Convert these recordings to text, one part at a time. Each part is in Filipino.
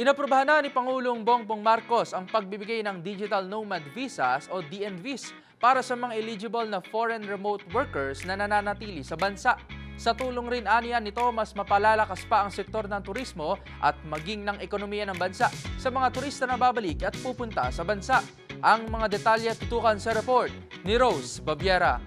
Inaprubahan na ni Pangulong Bongbong Marcos ang pagbibigay ng Digital Nomad Visas o DNVs para sa mga eligible na foreign remote workers na nananatili sa bansa. Sa tulong rin aniya nito, mas mapalalakas pa ang sektor ng turismo at maging ng ekonomiya ng bansa sa mga turista na babalik at pupunta sa bansa. Ang mga detalye tutukan sa report ni Rose Babiera.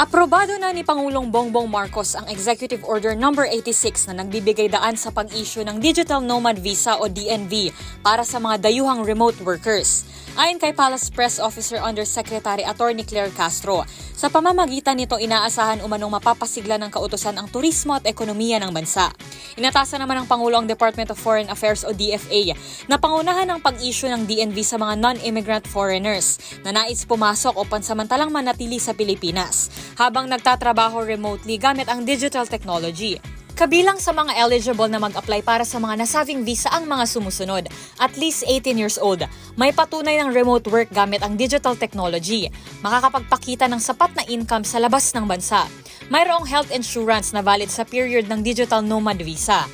Aprobado na ni Pangulong Bongbong Marcos ang Executive Order No. 86 na nagbibigay daan sa pag-issue ng Digital Nomad Visa o DNV para sa mga dayuhang remote workers. Ayon kay Palace Press Officer Undersecretary Attorney Claire Castro, sa pamamagitan nito inaasahan umanong mapapasigla ng kautosan ang turismo at ekonomiya ng bansa. Inatasan naman ng Pangulo ang Department of Foreign Affairs o DFA na pangunahan ng pag-issue ng DNV sa mga non-immigrant foreigners na nais pumasok o pansamantalang manatili sa Pilipinas habang nagtatrabaho remotely gamit ang digital technology. Kabilang sa mga eligible na mag-apply para sa mga nasabing visa ang mga sumusunod. At least 18 years old, may patunay ng remote work gamit ang digital technology, makakapagpakita ng sapat na income sa labas ng bansa, mayroong health insurance na valid sa period ng digital nomad visa,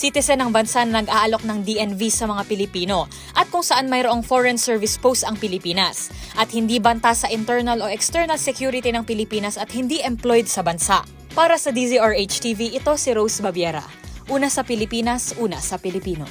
citizen ng bansa na nag-aalok ng DNV sa mga Pilipino at kung saan mayroong foreign service post ang Pilipinas at hindi banta sa internal o external security ng Pilipinas at hindi employed sa bansa. Para sa DZRH TV, ito si Rose Babiera. Una sa Pilipinas, una sa Pilipino.